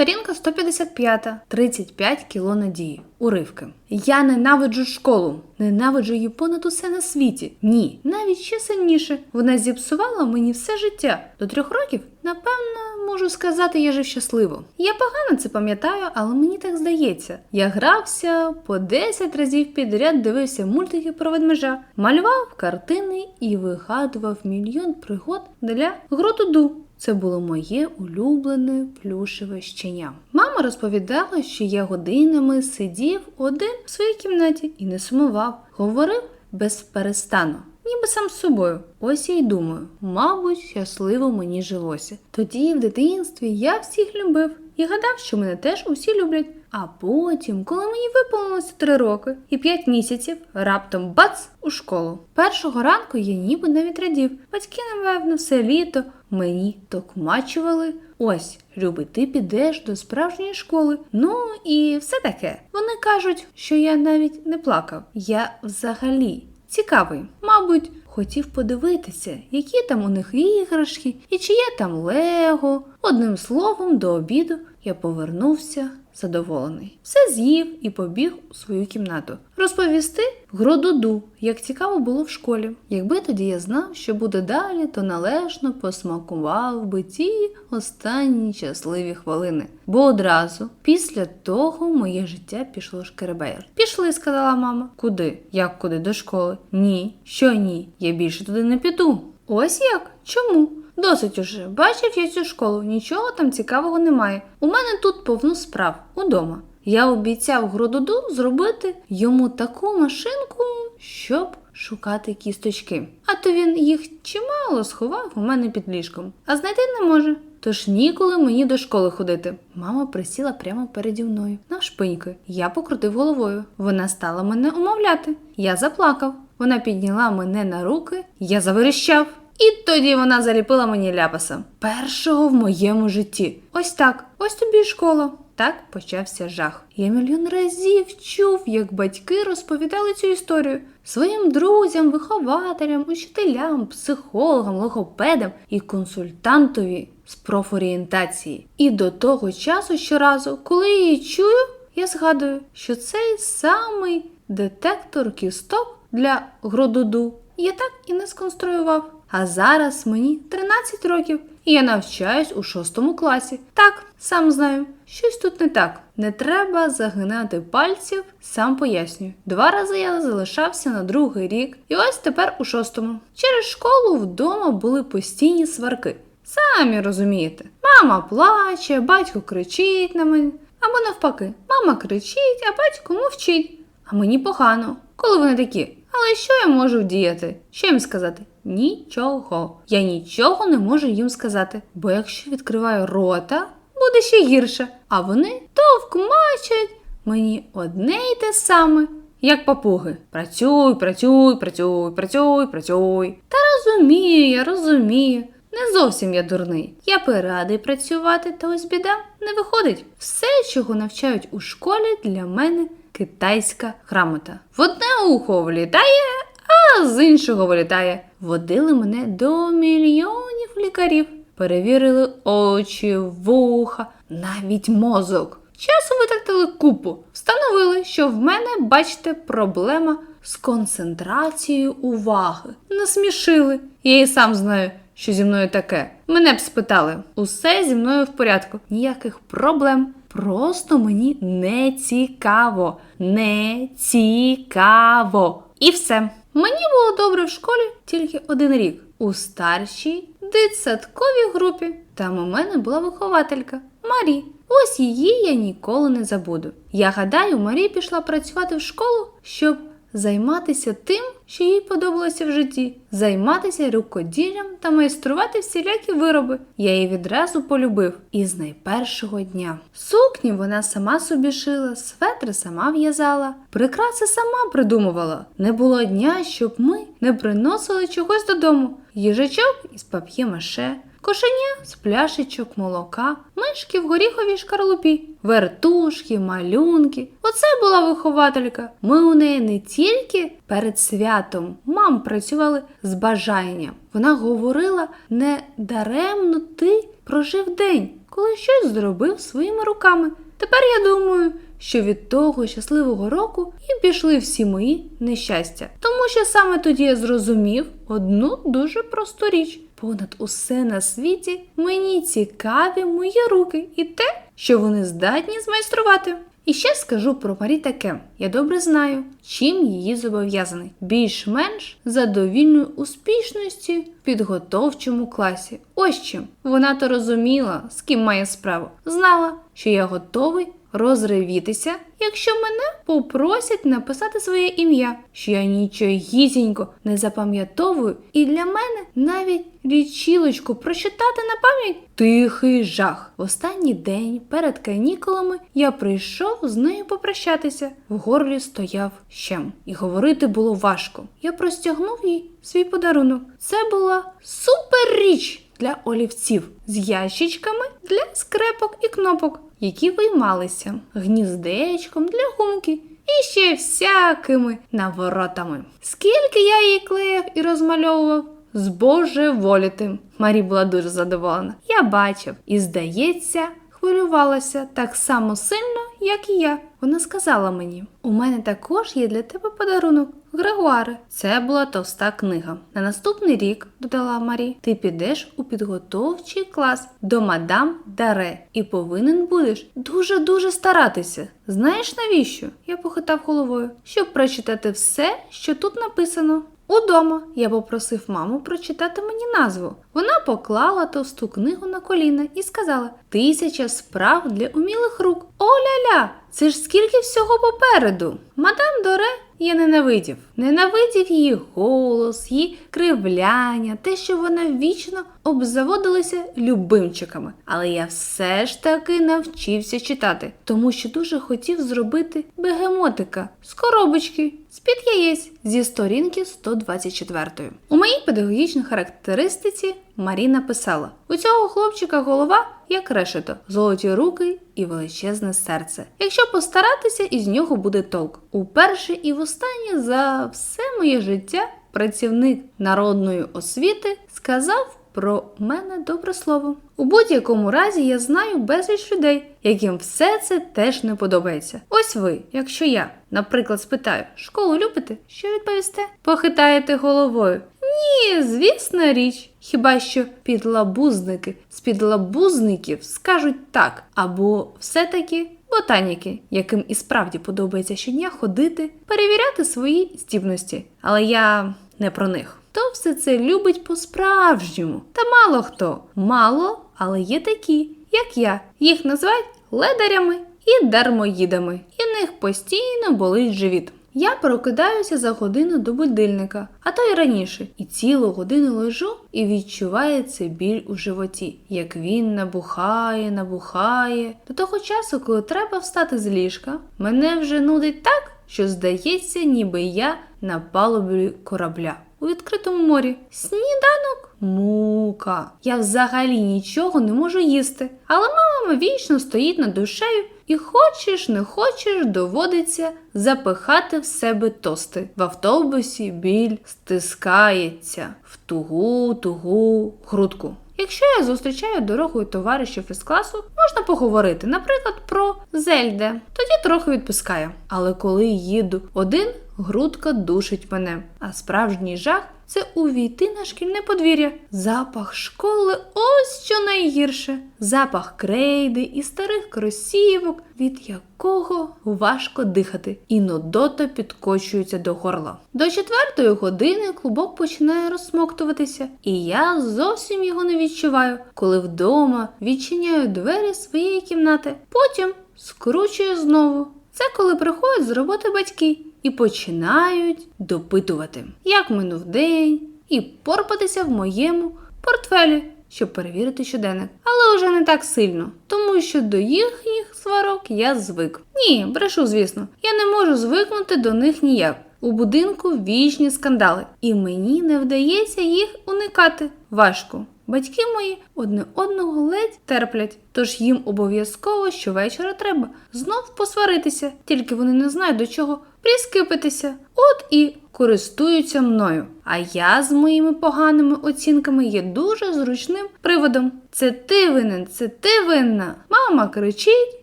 Сторінка 155, 35 кіло надії. Уривки. Я ненавиджу школу. Ненавиджу її понад усе на світі. Ні, навіть ще сильніше. Вона зіпсувала мені все життя. До трьох років, напевно, можу сказати, я жив щасливо. Я погано це пам'ятаю, але мені так здається. Я грався по 10 разів підряд, дивився мультики про ведмежа, малював картини і вигадував мільйон пригод для Гротуду. Це було моє улюблене плюшеве щеня. Мама розповідала, що я годинами сидів один в своїй кімнаті і не сумував, говорив безперестану. Ніби сам з собою. Ось я й думаю, мабуть, щасливо мені жилося. Тоді, в дитинстві, я всіх любив і гадав, що мене теж усі люблять. А потім, коли мені виповнилося три роки і п'ять місяців, раптом бац у школу. Першого ранку я ніби не відрадів. Батьки, напевно, все літо мені токмачували. Ось, любий, ти підеш до справжньої школи. Ну і все таке. Вони кажуть, що я навіть не плакав. Я взагалі цікавий. Мабуть, хотів подивитися, які там у них іграшки і чи там лего. Одним словом, до обіду я повернувся задоволений. Все з'їв і побіг у свою кімнату. Розповісти Грододу, як цікаво було в школі. Якби тоді я знав, що буде далі, то належно посмакував би ті останні щасливі хвилини. Бо одразу після того моє життя пішло шкеребеєр. Пішли, сказала мама. Куди? Як куди? До школи? Ні. Що ні? Я більше туди не піду. Ось як? Чому? Досить уже. Бачив я цю школу, нічого там цікавого немає. У мене тут повно справ удома. Я обіцяв Грододу зробити йому таку машинку, щоб шукати кісточки. А то він їх чимало сховав у мене під ліжком, а знайти не може. Тож ніколи мені до школи ходити. Мама присіла прямо переді мною навшпиньки. Я покрутив головою. Вона стала мене умовляти. Я заплакав. Вона підняла мене на руки, я заверещав. І тоді вона заліпила мені ляпаса. Першого в моєму житті. Ось так, ось тобі й школа. Так почався жах. Я мільйон разів чув, як батьки розповідали цю історію своїм друзям, вихователям, учителям, психологам, логопедам і консультантові з профорієнтації. І до того часу щоразу, коли я її чую, я згадую, що цей самий детектор кісток для гродуду я так і не сконструював. А зараз мені 13 років, і я навчаюсь у шостому класі. Так, сам знаю, щось тут не так. Не треба загинати пальців, сам пояснюю. Два рази я залишався на другий рік, і ось тепер у шостому. Через школу вдома були постійні сварки. Самі розумієте, мама плаче, батько кричить на мене. Або навпаки, мама кричить, а батько мовчить. А мені погано, коли вони такі. Але що я можу вдіяти? Що їм сказати? Нічого. Я нічого не можу їм сказати, бо якщо відкриваю рота, буде ще гірше. А вони товкмачать мені одне й те саме, як папуги. Працюй, працюй, працюй, працюй, працюй. Та розумію, я розумію. Не зовсім я дурний. Я би радий працювати, та ось біда не виходить. Все, чого навчають у школі, для мене китайська грамота. В одне ухо влітає, а з іншого вилітає. Водили мене до мільйонів лікарів. Перевірили очі, вуха, навіть мозок. Часу витратили купу. Встановили, що в мене, бачите, проблема з концентрацією уваги. Насмішили. Я і сам знаю, що зі мною таке. Мене б спитали. Усе зі мною в порядку. Ніяких проблем. Просто мені не цікаво. Не цікаво. І все. Мені було добре в школі тільки один рік. У старшій дитсадковій групі. Там у мене була вихователька Марі. Ось її я ніколи не забуду. Я гадаю, Марі пішла працювати в школу, щоб займатися тим, що їй подобалося в житті, займатися рукоділлям та майструвати всілякі вироби. Я її відразу полюбив із найпершого дня. Сукні вона сама собі шила, светри сама в'язала, прикраси сама придумувала. Не було дня, щоб ми не приносили чогось додому. Їжачок із пап'є-маше, Кошеня з пляшечок молока, мишки в горіховій шкарлупі, вертушки, малюнки. Оце була вихователька. Ми у неї не тільки перед святом мам працювали з бажанням. Вона говорила не даремно ти прожив день. Коли щось зробив своїми руками. Тепер я думаю, що від того щасливого року і пішли всі мої нещастя, тому що саме тоді я зрозумів одну дуже просту річ. Понад усе на світі мені цікаві мої руки і те, що вони здатні змайструвати. І ще скажу про Марі таке. Я добре знаю, чим її зобов'язаний. Більш-менш задовільною успішності в підготовчому класі. Ось чим. Вона то розуміла, з ким має справу. Знала, що я готовий розривітися, якщо мене попросять написати своє ім'я, що я нічогісінько не запам'ятовую, і для мене навіть лічілочку прочитати на пам'ять тихий жах. В останній день перед канікулами я прийшов з нею попрощатися. В горлі стояв щем, і говорити було важко. Я простягнув їй свій подарунок. Це була супер річ для олівців з ящичками для скрепок і кнопок, які виймалися гніздечком для гумки. І ще всякими наворотами. Скільки я її клеїв і розмальовував, збожеволіти. Марі була дуже задоволена. Я бачив і, здається, хвилювалася так само сильно, як і я. Вона сказала мені: у мене також є для тебе подарунок. Грегуаре, це була товста книга. На наступний рік, додала Марі, ти підеш у підготовчий клас до мадам Даре і повинен будеш дуже-дуже старатися. Знаєш навіщо? Я похитав головою, щоб прочитати все, що тут написано. Удома я попросив маму прочитати мені назву. Вона поклала товсту книгу на коліна і сказала: Тисяча справ для умілих рук. О-ля-ля! Це ж скільки всього попереду. Мадам Доре я ненавидів. Ненавидів її голос, її кривляння, те, що вона вічно обзаводилася любимчиками. Але я все ж таки навчився читати, тому що дуже хотів зробити бегемотика з коробочки, з-під яєць зі сторінки 124. У моїй педагогічній характеристиці Марі написала: у цього хлопчика голова як решето, золоті руки і величезне серце. Якщо постаратися, із нього буде толк. Уперше і востаннє за все моє життя працівник народної освіти сказав про мене добре слово. У будь-якому разі я знаю безліч людей, яким все це теж не подобається. Ось ви, якщо я, наприклад, спитаю, школу любите? Що відповісте? Похитаєте головою. Ні, звісна річ. Хіба що підлабузники з підлабузників скажуть так, або все-таки ботаніки, яким і справді подобається щодня ходити, перевіряти свої здібності. Але я не про них. Хто все це любить по-справжньому? Та мало хто. Мало, але є такі, як я. Їх називають ледарями і дармоїдами, і в них постійно болить живіт. Я прокидаюся за годину до будильника, а то й раніше, і цілу годину лежу і відчувається біль у животі, як він набухає, набухає. До того часу, коли треба встати з ліжка, мене вже нудить так, що здається, ніби я на палубі корабля у відкритому морі. Сніданок мука. Я взагалі нічого не можу їсти. Але мама вічно стоїть над душею і хочеш, не хочеш, доводиться запихати в себе тости. В автобусі біль стискається в тугу, тугу грудку. Якщо я зустрічаю дорогою товаришів із класу, можна поговорити, наприклад, про Зельде. Тоді трохи відпускає. Але коли їду один, грудка душить мене. А справжній жах це увійти на шкільне подвір'я. Запах школи ось що найгірше. Запах крейди і старих кросівок, від якого важко дихати, і нудота підкочується до горла. До четвертої години клубок починає розсмоктуватися, і я зовсім його не відчуваю, коли вдома відчиняю двері своєї кімнати. Потім скручую знову. Це коли приходять з роботи батьки і починають допитувати, як минув день, і порпатися в моєму портфелі, щоб перевірити щоденник. Але вже не так сильно, тому що до їхніх сварок я звик. Ні, брешу, звісно, я не можу звикнути до них ніяк. У будинку вічні скандали, і мені не вдається їх уникати. Важко. Батьки мої одне одного ледь терплять, тож їм обов'язково щовечора треба знов посваритися, тільки вони не знають до чого прискипитися. от і користуються мною. А я з моїми поганими оцінками є дуже зручним приводом. Це ти винен, це ти винна. Мама кричить,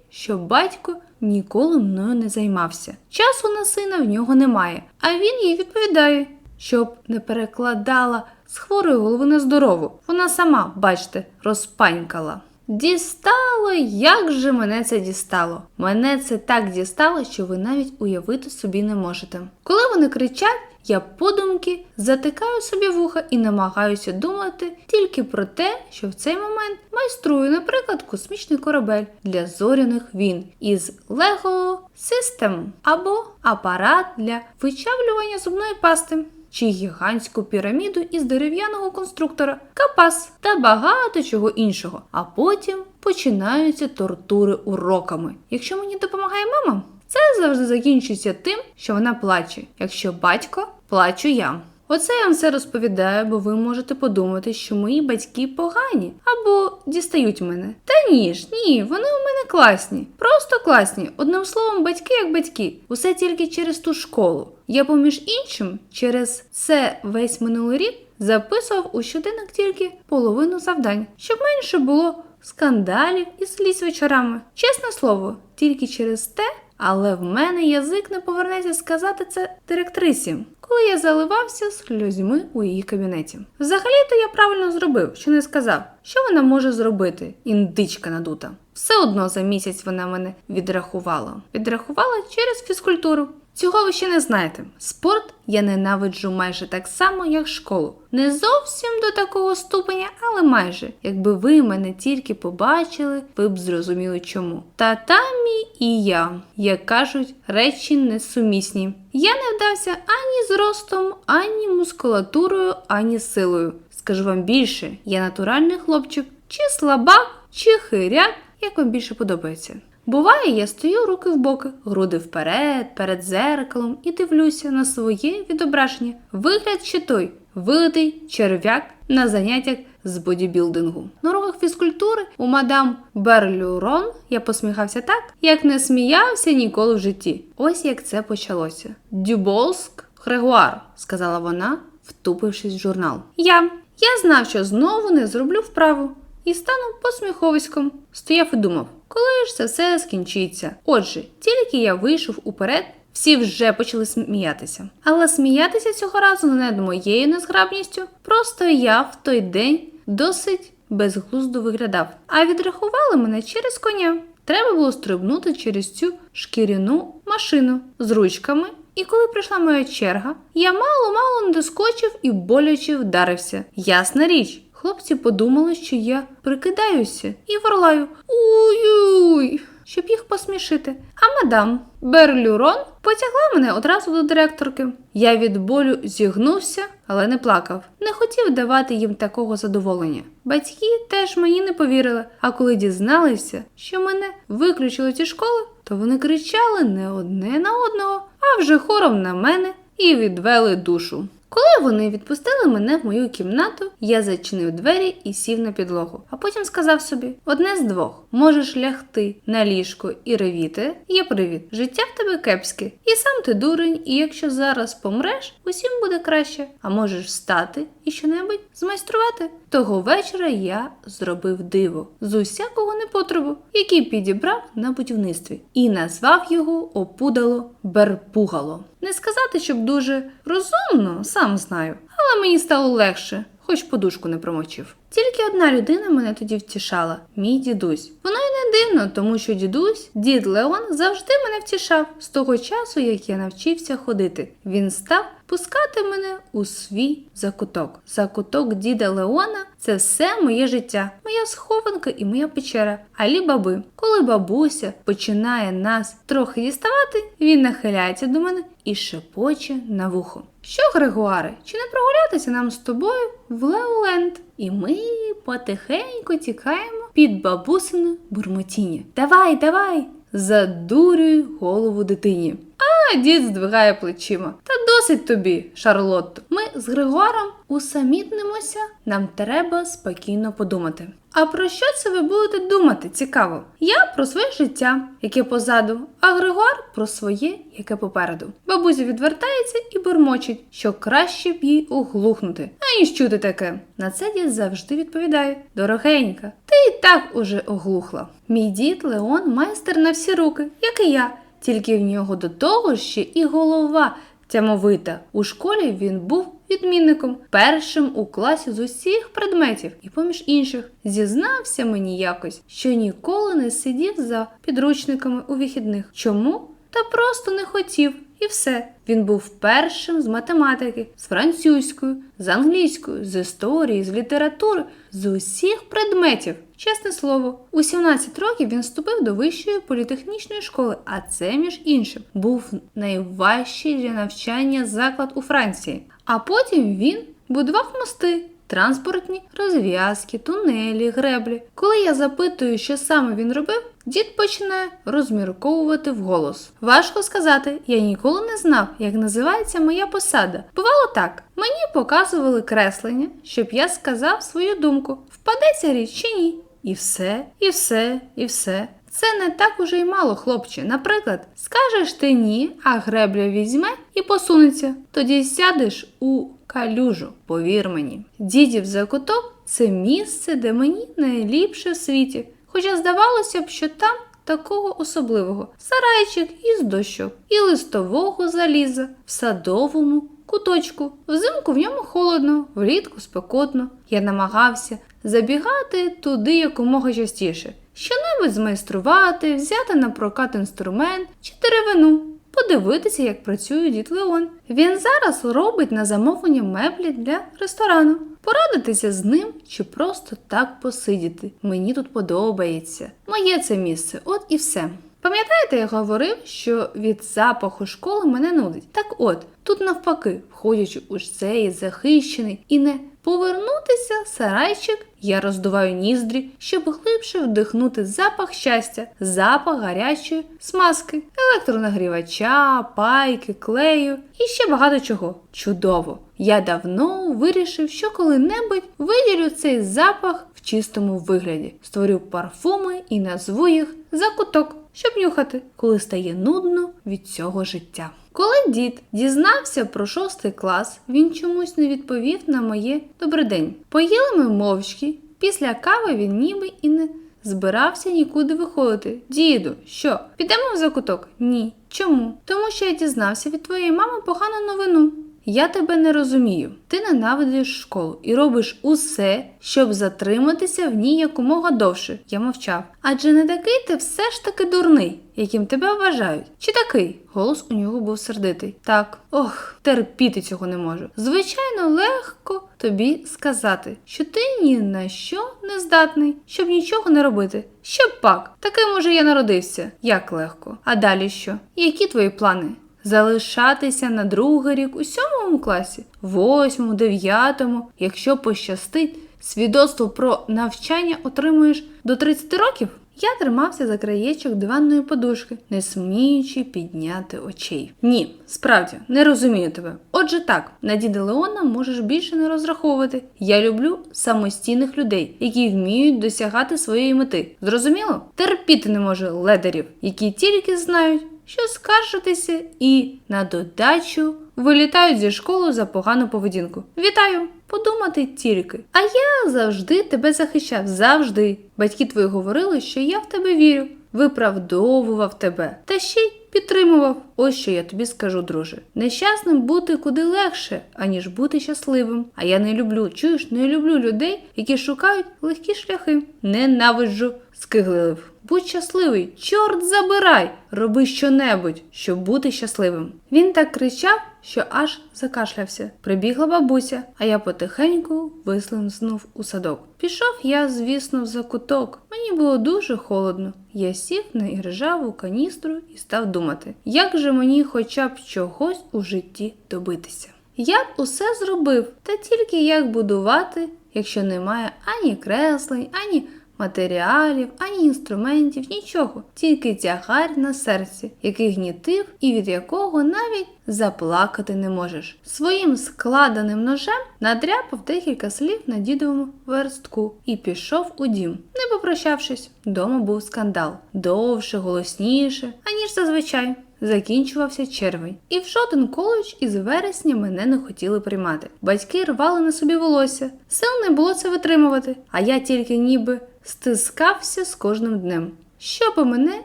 що батько ніколи мною не займався. Часу на сина в нього немає, а він їй відповідає, щоб не перекладала з хворої голови на здорову. Вона сама, бачте, розпанькала. Дістало, як же мене це дістало. Мене це так дістало, що ви навіть уявити собі не можете. Коли вони кричать, я подумки затикаю собі вуха і намагаюся думати тільки про те, що в цей момент майструю, наприклад, космічний корабель для зоряних війн із Lego System або апарат для вичавлювання зубної пасти. Чи гігантську піраміду із дерев'яного конструктора, капас та багато чого іншого. А потім починаються тортури уроками. Якщо мені допомагає мама, це завжди закінчується тим, що вона плаче. Якщо батько, плачу я. Оце я вам все розповідаю, бо ви можете подумати, що мої батьки погані або дістають мене. Та ні ж, ні, вони у мене класні, просто класні. Одним словом, батьки як батьки. Усе тільки через ту школу. Я, поміж іншим, через це весь минулий рік записував у щоденник тільки половину завдань, щоб менше було скандалів і сліз вечорами. Чесне слово, тільки через те. Але в мене язик не повернеться сказати це директрисі, коли я заливався сльозьми у її кабінеті. Взагалі-то я правильно зробив, що не сказав, що вона може зробити, індичка надута. Все одно за місяць вона мене відрахувала. Відрахувала через фізкультуру. Цього ви ще не знаєте. Спорт я ненавиджу майже так само, як школу. Не зовсім до такого ступеня, але майже. Якби ви мене тільки побачили, ви б зрозуміли чому. Татамі і я, як кажуть, речі несумісні. Я не вдався ані з ростом, ані мускулатурою, ані силою. Скажу вам більше, я натуральний хлопчик, чи слабак, чи хиряк, як вам більше подобається. Буває, я стою руки в боки, груди вперед, перед зеркалом і дивлюся на своє відображення. Вигляд ще той, вилитий черв'як на заняттях з бодібілдингу. На уроках фізкультури у мадам Берлюрон я посміхався так, як не сміявся ніколи в житті. Ось як це почалося. Дюболск Грегуар, сказала вона, втупившись в журнал. Я. Я знав, що знову не зроблю вправу і стану посміховиськом. Стояв і думав, коли ж це все скінчиться. Отже, тільки я вийшов уперед, всі вже почали сміятися. Але сміятися цього разу над моєю незграбністю, просто я в той день досить безглуздо виглядав, а відрахували мене через коня. Треба було стрибнути через цю шкіряну машину з ручками. І коли прийшла моя черга, я мало-мало не доскочив і боляче вдарився. Ясна річ, хлопці подумали, що я прикидаюся і ворлаю Уй-уй, щоб їх посмішити. А мадам Берлюрон потягла мене одразу до директорки. Я від болю зігнувся, але не плакав. Не хотів давати їм такого задоволення. Батьки теж мені не повірили, а коли дізналися, що мене виключили зі школи, то вони кричали не одне на одного, а вже хором на мене і відвели душу. Коли вони відпустили мене в мою кімнату, я зачинив двері і сів на підлогу, а потім сказав собі: одне з двох: можеш лягти на ліжко і ревіти, є привід. Життя в тебе кепське, і сам ти дурень, і якщо зараз помреш, усім буде краще. А можеш встати і щонебудь змайструвати. Того вечора я зробив диво з усякого непотребу, який підібрав на будівництві, і назвав його опудало Берпугало. Не сказати, щоб дуже розумно, сам знаю, але мені стало легше, хоч подушку не промочив. Тільки одна людина мене тоді втішала мій дідусь. Воно й не дивно, тому що дідусь, дід Леон, завжди мене втішав з того часу, як я навчився ходити. Він став пускати мене у свій закуток. Закуток діда Леона це все моє життя, моя схованка і моя печера. Алі баби. Коли бабуся починає нас трохи діставати, він нахиляється до мене і шепоче на вухо. Що, Григуаре, чи не прогулятися нам з тобою в Леоленд? І ми потихеньку тікаємо під бабусине бурмотіння. Давай, давай! Задурюй голову дитині. А дід здвигає плечима. Та Досить тобі, Шарлотто. Ми з Григором усамітнимося, нам треба спокійно подумати. А про що це ви будете думати? Цікаво. Я про своє життя, яке позаду, а Григор про своє, яке попереду. Бабуся відвертається і бурмочить, що краще б їй оглухнути, аніж чути таке. На це дід завжди відповідає: Дорогенька, ти і так уже оглухла. Мій дід Леон майстер на всі руки, як і я, тільки в нього до того ще і голова тямовита. У школі він був відмінником, першим у класі з усіх предметів, і поміж інших зізнався мені якось, що ніколи не сидів за підручниками у вихідних. Чому? Та просто не хотів. І все. Він був першим з математики, з французькою, з англійською, з історії, з літератури, з усіх предметів. Чесне слово, у 17 років він вступив до вищої політехнічної школи, а це, між іншим, був найважчий для навчання заклад у Франції. А потім він будував мости. Транспортні розв'язки, тунелі, греблі. Коли я запитую, що саме він робив, дід починає розмірковувати вголос. Важко сказати, я ніколи не знав, як називається моя посада. Бувало так: мені показували креслення, щоб я сказав свою думку, впадеться річ чи ні. І все, і все, і все. Це не так уже й мало, хлопче. Наприклад, скажеш ти ні, а гребля візьме і посунеться. Тоді сядеш у калюжу, повір мені. Дідів закуток це місце, де мені найліпше в світі. Хоча здавалося б, що там такого особливого сарайчик із дощок і листового заліза в садовому куточку. Взимку в ньому холодно, влітку спекотно. Я намагався забігати туди якомога частіше. Щонебудь змайструвати, взяти на прокат інструмент чи деревину, подивитися, як працює дід Леон. Він зараз робить на замовлення меблі для ресторану. Порадитися з ним чи просто так посидіти. Мені тут подобається. Моє це місце, от і все. Пам'ятаєте, я говорив, що від запаху школи мене нудить. Так от, тут навпаки, входячи у цей захищений і не повернутися сарайчик, я роздуваю ніздрі, щоб глибше вдихнути запах щастя, запах гарячої смазки, електронагрівача, пайки, клею і ще багато чого. Чудово! Я давно вирішив, що коли-небудь виділю цей запах в чистому вигляді, створю парфуми і назву їх закуток, щоб нюхати, коли стає нудно від цього життя. Коли дід дізнався про шостий клас, він чомусь не відповів на моє «Добрий день». Поїли ми мовчки. Після кави він ніби і не збирався нікуди виходити. Діду, що? Підемо в закуток? Ні. Чому? Тому що я дізнався від твоєї мами погану новину. Я тебе не розумію. Ти ненавидиш школу і робиш усе, щоб затриматися в ній якомога довше. Я мовчав. Адже не такий ти все ж таки дурний, яким тебе вважають. Чи такий? Голос у нього був сердитий. Так, ох, терпіти цього не можу. Звичайно, легко тобі сказати, що ти ні на що не здатний, щоб нічого не робити. Щоб пак, таким уже я народився. Як легко. А далі що? Які твої плани? Залишатися на другий рік у сьомому класі, восьмому, дев'ятому, якщо пощастить, свідоцтво про навчання отримуєш до 30 років. Я тримався за краєчок диванної подушки, не сміючи підняти очей. Ні, справді не розумію тебе. Отже, так, на діда Леона можеш більше не розраховувати. Я люблю самостійних людей, які вміють досягати своєї мети. Зрозуміло? Терпіти не може ледерів, які тільки знають що скаржитися і на додачу вилітають зі школи за погану поведінку. Вітаю! Подумати тільки. А я завжди тебе захищав, завжди. Батьки твої говорили, що я в тебе вірю, виправдовував тебе та ще й підтримував. Ось що я тобі скажу, друже. Нещасним бути куди легше, аніж бути щасливим. А я не люблю, чуєш, не люблю людей, які шукають легкі шляхи. Ненавиджу, скиглив. Будь щасливий, чорт забирай, роби щонебудь, щоб бути щасливим. Він так кричав, що аж закашлявся. Прибігла бабуся, а я потихеньку вислизнув у садок. Пішов я, звісно, в закуток. Мені було дуже холодно. Я сів на іржаву каністру і став думати, як же мені хоча б чогось у житті добитися. Я б усе зробив, та тільки як будувати, якщо немає ані креслень, ані матеріалів, ані інструментів, нічого, тільки тягар на серці, який гнітив і від якого навіть заплакати не можеш. Своїм складеним ножем надряпав декілька слів на дідовому верстку і пішов у дім, не попрощавшись. Дома був скандал довше, голосніше, аніж зазвичай. Закінчувався червень, і в жоден коледж із вересня мене не хотіли приймати. Батьки рвали на собі волосся, сил не було це витримувати, а я тільки ніби стискався з кожним днем, щоби мене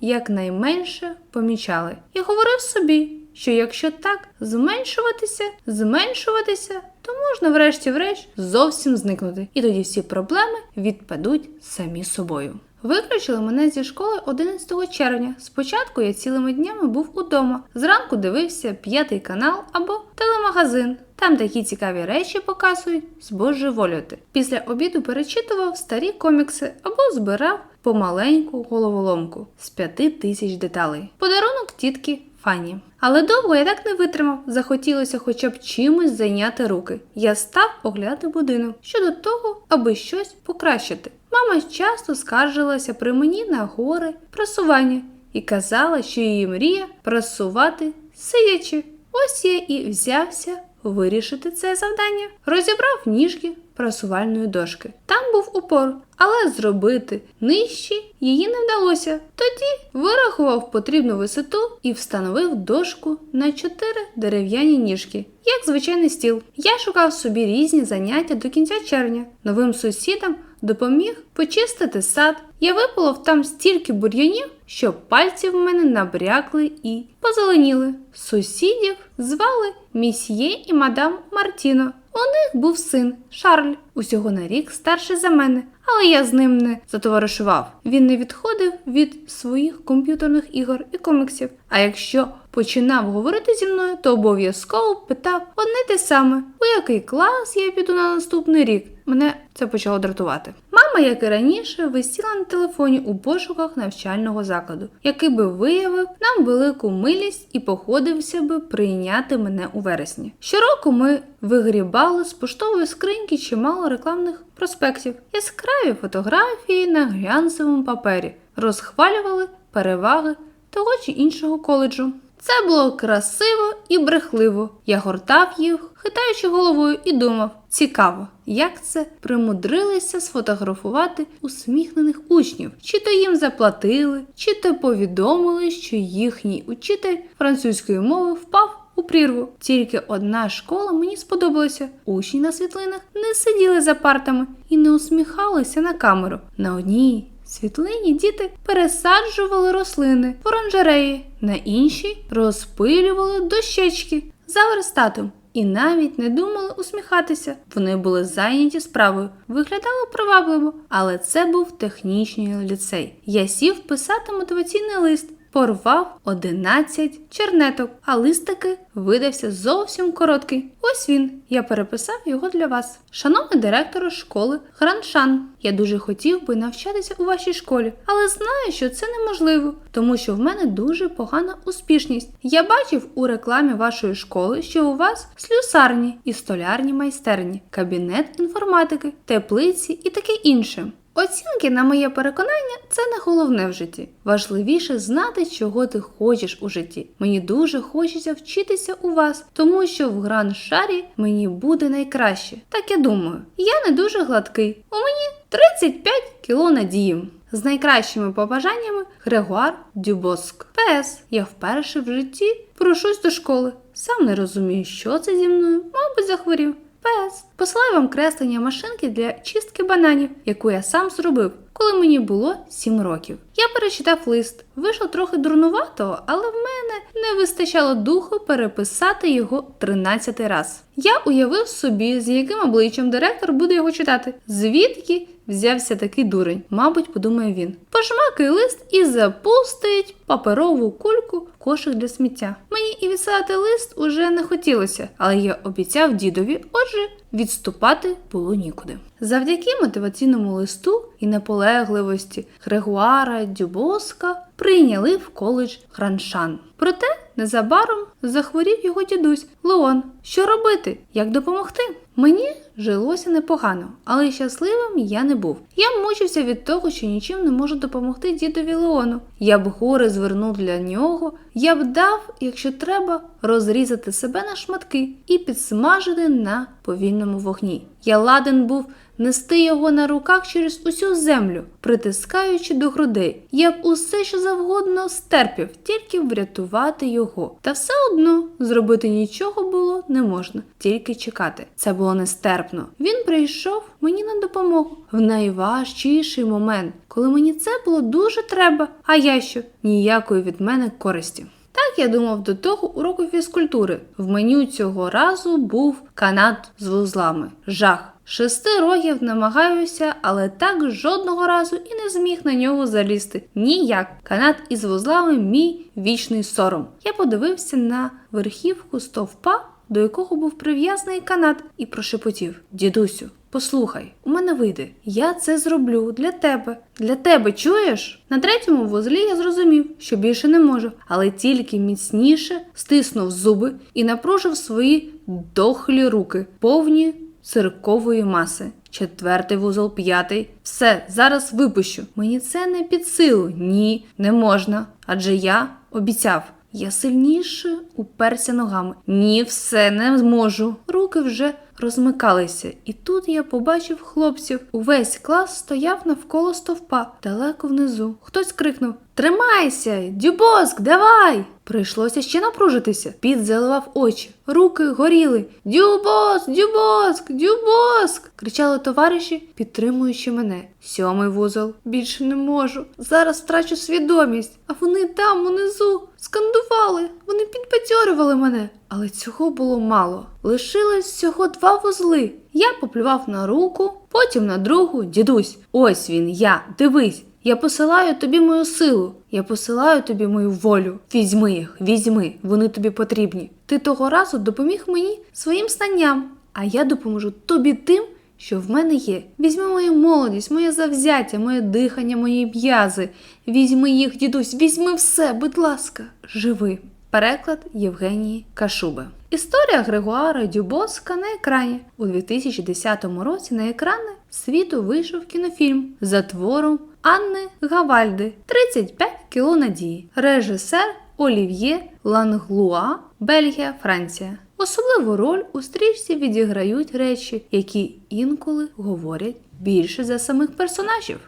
якнайменше помічали. І говорив собі, що якщо так зменшуватися, зменшуватися, то можна врешті-врешт зовсім зникнути, і тоді всі проблеми відпадуть самі собою. Виключили мене зі школи 11 червня. Спочатку я цілими днями був удома. Зранку дивився п'ятий канал або телемагазин. Там такі цікаві речі показують збожеволювати. Після обіду перечитував старі комікси або збирав помаленьку головоломку з п'яти тисяч деталей. Подарунок тітки Фані. Але довго я так не витримав. Захотілося хоча б чимось зайняти руки. Я став оглядати будинок щодо того, аби щось покращити. Мама часто скаржилася при мені на гори просування і казала, що її мрія просувати сидячи. Ось я і взявся вирішити це завдання. Розібрав ніжки просувальної дошки. Там був упор, але зробити нижчі її не вдалося. Тоді вирахував потрібну висоту і встановив дошку на чотири дерев'яні ніжки, як звичайний стіл. Я шукав собі різні заняття до кінця червня. Новим сусідам допоміг почистити сад. Я виполов там стільки бур'янів, що пальці в мене набрякли і позеленіли. Сусідів звали місьє і мадам Мартіно. У них був син Шарль, усього на рік старший за мене, але я з ним не затоваришував. Він не відходив від своїх комп'ютерних ігор і коміксів. А якщо починав говорити зі мною, то обов'язково питав одне те саме, у який клас я піду на наступний рік. Мене це почало дратувати. Мама, як і раніше, висіла на телефоні у пошуках навчального закладу, який би виявив нам велику милість і походився би прийняти мене у вересні. Щороку ми вигрібали з поштової скриньки чимало рекламних проспектів, яскраві фотографії на глянцевому папері, розхвалювали переваги того чи іншого коледжу. Це було красиво і брехливо. Я гортав їх, хитаючи головою, і думав: цікаво, як це примудрилися сфотографувати усміхнених учнів, чи то їм заплатили, чи то повідомили, що їхній учитель французької мови впав у прірву. Тільки одна школа мені сподобалася. Учні на світлинах не сиділи за партами і не усміхалися на камеру. На одній світлині діти пересаджували рослини в оранжереї, на інші розпилювали дощечки за верстатом. І навіть не думали усміхатися. Вони були зайняті справою, виглядало привабливо, але це був технічний ліцей. Я сів писати мотиваційний лист, порвав 11 чернеток, а лист таки видався зовсім короткий. Ось він. Я переписав його для вас. Шановний директор школи Граншан, я дуже хотів би навчатися у вашій школі, але знаю, що це неможливо, тому що в мене дуже погана успішність. Я бачив у рекламі вашої школи, що у вас слюсарні і столярні майстерні, кабінет інформатики, теплиці і таке інше. Оцінки, на моє переконання, це не головне в житті. Важливіше знати, чого ти хочеш у житті. Мені дуже хочеться вчитися у вас, тому що в гран-шарі мені буде найкраще. Так я думаю. Я не дуже гладкий. У мені 35 кіло надії. З найкращими побажаннями Грегуар Дюбоск. ПС. Я вперше в житті прошусь до школи. Сам не розумію, що це зі мною, мабуть, захворів. ПС. Посилаю вам креслення машинки для чистки бананів, яку я сам зробив, коли мені було 7 років. Я перечитав лист. Вийшло трохи дурнувато, але в мене не вистачало духу переписати його 13 раз. Я уявив собі, з яким обличчям директор буде його читати. Звідки взявся такий дурень? Мабуть, подумає він. Пожмакає лист і запустить паперову кульку в кошик для сміття. Мені і відсилати лист уже не хотілося, але я обіцяв дідові, отже, відступати було нікуди. Завдяки мотиваційному листу і наполегливості Грегуара Дюбоска прийняли в коледж Граншан. Проте Незабаром захворів його дідусь Леон. Що робити? Як допомогти? Мені жилося непогано, але щасливим я не був. Я мучився від того, що нічим не можу допомогти дідові Леону. Я б гори звернув для нього, я б дав, якщо треба, розрізати себе на шматки і підсмажити на повільному вогні. Я ладен був нести його на руках через усю землю, притискаючи до грудей. Я б усе, що завгодно стерпів, тільки врятувати його. Та все одно зробити нічого було не можна, тільки чекати. Це було нестерпно. Він прийшов мені на допомогу в найважчіший момент, коли мені це було дуже треба. А я що? Ніякої від мене користі. Так я думав до того уроку фізкультури. В меню цього разу був канат з вузлами. Жах. Шести років намагаюся, але так жодного разу і не зміг на нього залізти. Ніяк. Канат із вузлами мій вічний сором. Я подивився на верхівку стовпа, до якого був прив'язаний канат, і прошепотів: Дідусю, Послухай, у мене вийде. Я це зроблю для тебе. Для тебе чуєш? На третьому вузлі я зрозумів, що більше не можу, але тільки міцніше стиснув зуби і напружив свої дохлі руки, повні циркової маси. Четвертий вузол, п'ятий. Все, зараз випущу. Мені це не під силу. Ні, не можна. Адже я обіцяв. Я сильніше уперся ногами. Ні, все не зможу. Руки вже розмикалися, і тут я побачив хлопців. Увесь клас стояв навколо стовпа, далеко внизу. Хтось крикнув: Тримайся, дюбоск, давай! Прийшлося ще напружитися. Піт заливав очі, руки горіли. Дюбоск, дюбоск, дюбоск! кричали товариші, підтримуючи мене. Сьомий вузол. Більше не можу. Зараз втрачу свідомість. А вони там унизу скандували. Вони підбадьорювали мене. Але цього було мало. Лишилось всього два вузли. Я поплював на руку, потім на другу. Дідусь, ось він, я. Дивись. Я посилаю тобі мою силу, я посилаю тобі мою волю. Візьми їх, візьми, вони тобі потрібні. Ти того разу допоміг мені своїм знанням, а я допоможу тобі тим, що в мене є. Візьми мою молодість, моє завзяття, моє дихання, мої м'язи. Візьми їх, дідусь, візьми все, будь ласка, живи. Переклад Євгенії Кашуби. Історія Григуара Дюбоска на екрані. У 2010 році на екрани світу вийшов кінофільм за твором Анни Гавальди 35 кіло надії. Режисер Олів'є Ланглуа, Бельгія, Франція. Особливу роль у стрічці відіграють речі, які інколи говорять більше за самих персонажів.